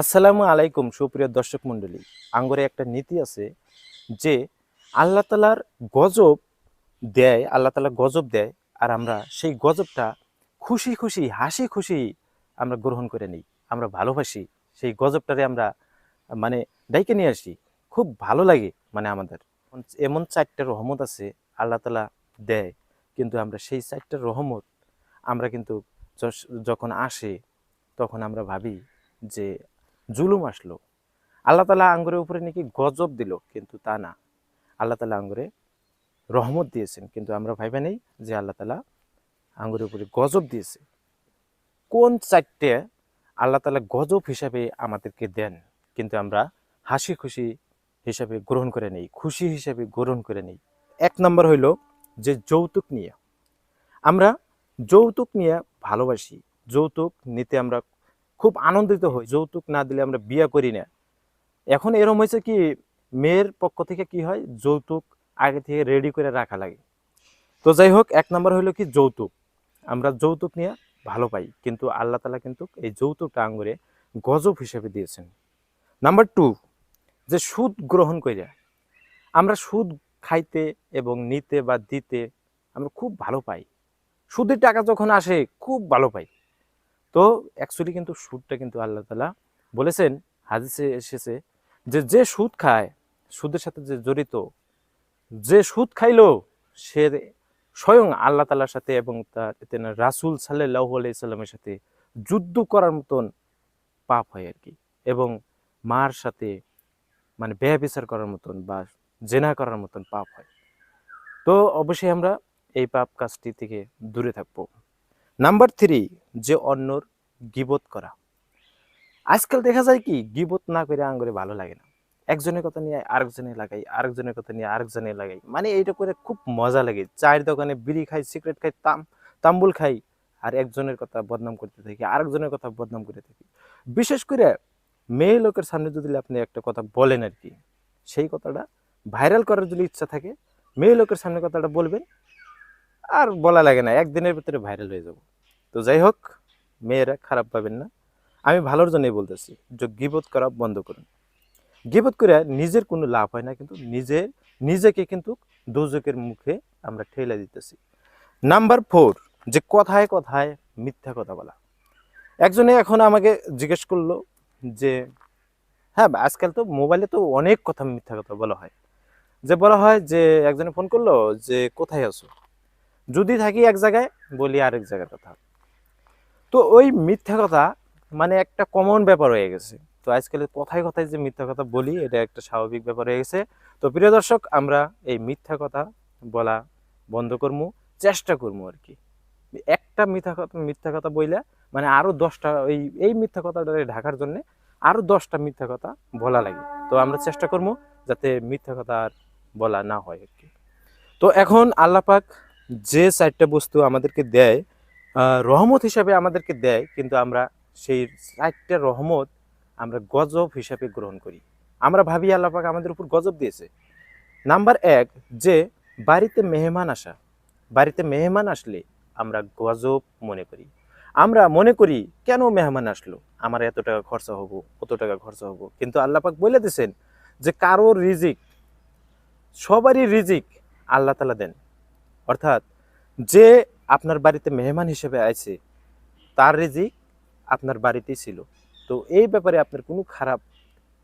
আসসালামু আলাইকুম, সুপ্রিয় দর্শক মণ্ডলী। আঙ্গরে একটা নীতি আছে যে আল্লাহ তালার গজব দেয়, আল্লাহ তালা গজব দেয়, আর আমরা সেই গজবটা খুশি খুশি, হাসি খুশি আমরা গ্রহণ করে নিই, আমরা ভালোবাসি। সেই গজবটারে আমরা মানে ডাইকে নিয়ে আসি। খুব ভালো লাগে মানে আমাদের। এমন চারটা রহমত আছে আল্লাহ তালা দেয়, কিন্তু আমরা সেই চারটা রহমত আমরা কিন্তু যখন আসে তখন আমরা ভাবি যে জুলুম আসলো। আল্লাহ তালা আঙ্গুরের উপরে নাকি গজব দিল, কিন্তু তা না। আল্লাহ তালা আঙ্গুরে রহমত দিয়েছেন, কিন্তু আমরা ভাইবা নেই যে আল্লাহ তালা আঙ্গুরের উপরে গজব দিয়েছে। কোন চারটে আল্লাহ তালা গজব হিসাবে আমাদেরকে দেন, কিন্তু আমরা হাসি খুশি হিসাবে গ্রহণ করে নেই, খুশি হিসাবে গ্রহণ করে নেই। এক নম্বর হইল যে যৌতুক নিয়ে। আমরা যৌতুক নিয়ে ভালোবাসি, যৌতুক নিতে আমরা খুব আনন্দিত হই, যৌতুক না দিলে আমরা বিয়ে করি না। এখন এরম হয়েছে কি, মেয়ের পক্ষ থেকে কি হয়, যৌতুক আগে থেকে রেডি করে রাখা লাগে। তো যাই হোক, এক নম্বর হলো কি, যৌতুক। আমরা যৌতুক নিয়ে ভালো পাই, কিন্তু আল্লাহ তালা কিন্তু এই যৌতুকটা আঙ্গুরে গজব হিসেবে দিয়েছেন। নাম্বার টু, যে সুদ গ্রহণ করে আমরা সুদ খাইতে এবং নিতে বা দিতে আমরা খুব ভালো পাই। সুদের টাকা যখন আসে, খুব ভালো পাই। তো অ্যাকচুয়ালি কিন্তু সুদটা কিন্তু আল্লাহ তালা বলেছেন, হাদিসে এসেছে যে যে সুদ খায়, সুদের সাথে যে জড়িত, যে সুদ খাইলো, সে স্বয়ং আল্লাহ তালার সাথে এবং তার রাসুল সাল্লাহ আলাইসাল্লামের সাথে যুদ্ধ করার মতন পাপ হয় আর কি। এবং মার সাথে মানে ব্যয় বিচার করার মতন বা জেনা করার মতন পাপ হয়। তো অবশ্যই আমরা এই পাপ কাজটি থেকে দূরে থাকব। নাম্বার থ্রি যে অন্যর গিবত করা। আজকাল দেখা যায় কি, গিবত না করে আঙ্গুরে ভালো লাগে না। একজনের কথা নিয়ে আরেকজনে লাগাই, আরেকজনের কথা নিয়ে আরেকজনে লাগাই। মানে এইটা করে খুব মজা লাগে। চায়ের দোকানে বিড়ি খাই, সিগারেট খাই, তাম, তাম্বুল খাই আর একজনের কথা বদনাম করতে থাকি, আরেকজনের কথা বদনাম করে থাকি। বিশেষ করে মেয়ে লোকের সামনে যদি আপনি একটা কথা বলেন আর কি, সেই কথাটা ভাইরাল করার যদি ইচ্ছা থাকে, মেয়ে লোকের সামনে কথাটা বলবেন আর বলা লাগে না, একদিনের ভিতরে ভাইরাল হয়ে যাব। তো যাই হোক, মেয়েরা খারাপ পাবেন না। আমি ভালোর জন্যই বলতেছি, যে গিবত করা বন্ধ করুন। গিবত করে নিজের কোনো লাভ হয় না, কিন্তু নিজে, নিজেকে কিন্তু দোজকের মুখে আমরা ঠেলে দিতেছি। নাম্বার ফোর, যে কথায় কথায় মিথ্যা কথা বলা। একজনে এখন আমাকে জিজ্ঞেস করল যে হ্যাঁ আজকাল তো মোবাইলে তো অনেক কথা মিথ্যা কথা বলা হয়। যে বলা হয় যে, একজনে ফোন করল যে, কোথায় আছো? যদি থাকি এক জায়গায়, বলি আরেক জায়গার কথা। তো ওই মিথ্যা কথা মানে একটা কমন ব্যাপার হয়ে গেছে। তো আজকাল কথায় কথায় যে মিথ্যা কথা বলি, এটা একটা স্বাভাবিক ব্যাপার হয়ে গেছে। তো প্রিয় দর্শক, আমরা এই মিথ্যা কথা বলা বন্ধ করব চেষ্টা করব আর কি। একটা মিথ্যা কথা মিথ্যা কথা বইলে মানে আরও দশটা এই এই মিথ্যা কথাটা ঢাকার জন্য আরও দশটা মিথ্যা কথা বলা লাগে। তো আমরা চেষ্টা করব যাতে মিথ্যা কথা আর বলা না হয় আর কি। তো এখন আল্লাপাক যে চারটা বস্তু আমাদেরকে দেয় রহমত হিসাবে আমাদেরকে দেয়, কিন্তু আমরা সেই চারটা রহমত আমরা গজব হিসাবে গ্রহণ করি। আমরা ভাবি আল্লাপাক আমাদের উপর গজব দিয়েছে। নাম্বার এক, যে বাড়িতে মেহমান আসা। বাড়িতে মেহমান আসলে আমরা গজব মনে করি। আমরা মনে করি, কেন মেহমান আসলো? আমার এত টাকা খরচা হব, কত টাকা খরচা হব? কিন্তু আল্লাপাক বলে দিয়েছেন যে কারোর রিজিক, সবারই রিজিক আল্লাহ তালা দেন। অর্থাৎ যে আপনার বাড়িতে মেহমান হিসেবে আছে তার রিজিক আপনার বাড়িতেই ছিল। তো এই ব্যাপারে আপনার কোনো খারাপ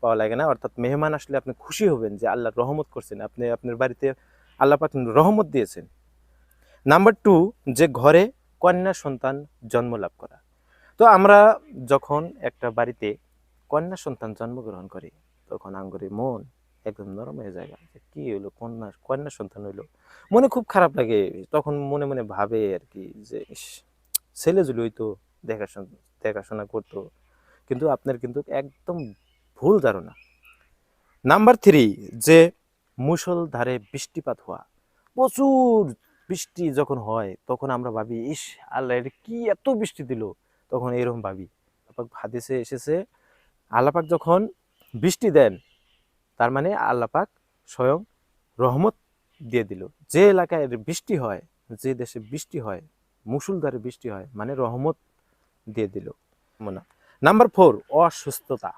পাওয়া লাগে না, অর্থাৎ মেহমান আসলে আপনি খুশি হবেন যে আল্লাহ রহমত করছেন, আপনি আপনার বাড়িতে আল্লাহ পাক রহমত দিয়েছেন। নাম্বার টু, যে ঘরে কন্যা সন্তান জন্ম লাভ করা। তো আমরা যখন একটা বাড়িতে কন্যা সন্তান জন্মগ্রহণ করি, তখন আঙ্গুরে মন একদম নরম হয়ে যায়। যে কি হইল? কন্যা কন্যা সন্তান হইল। মনে খুব খারাপ লাগে। তখন মনে মনে ভাবে আর কি যে ছেলে জুলি হইতো, দেখাশোনা দেখাশোনা করতো। কিন্তু আপনার কিন্তু একদম ভুল ধারণা। নাম্বার থ্রি, যে মুষলধারে বৃষ্টিপাত হওয়া। প্রচুর বৃষ্টি যখন হয়, তখন আমরা ভাবি, ইস, আল্লাহ কি এত বৃষ্টি দিল? তখন এরকম ভাবি। আল্লাপাক হাদিসে এসেছে, আল্লাপাক যখন বৃষ্টি দেন তার মানে আল্লাপাক স্বয়ং রহমত দিয়ে দিল। যে এলাকায় বৃষ্টি হয়, যে দেশে বৃষ্টি হয়, মুসুলধারে বৃষ্টি হয় মানে রহমত দিয়ে দিল। মনে নাম্বার ফোর, অসুস্থতা।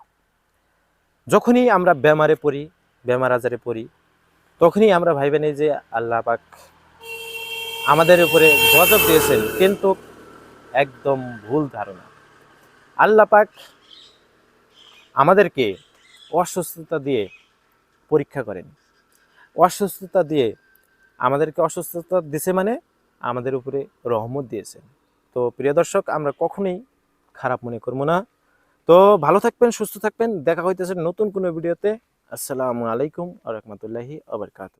যখনই আমরা বেমারে পড়ি, বেমার আজারে পড়ি, তখনই আমরা ভাইবে নেই যে আল্লাহ পাক আমাদের উপরে গজব দিয়েছেন, কিন্তু একদম ভুল ধারণা। আল্লাহ পাক আমাদেরকে অসুস্থতা দিয়ে পরীক্ষা করেন। অসুস্থতা দিয়ে, আমাদেরকে অসুস্থতা দিছে মানে আমাদের উপরে রহমত দিয়েছেন তো প্রিয় দর্শক, আমরা কখনোই খারাপ মনে করব না। তো ভালো থাকবেন, সুস্থ থাকবেন। দেখা হইতেছে নতুন কোনো ভিডিওতে। আসসালামু আলাইকুম আ রহমতুল্লাহি আবরকাত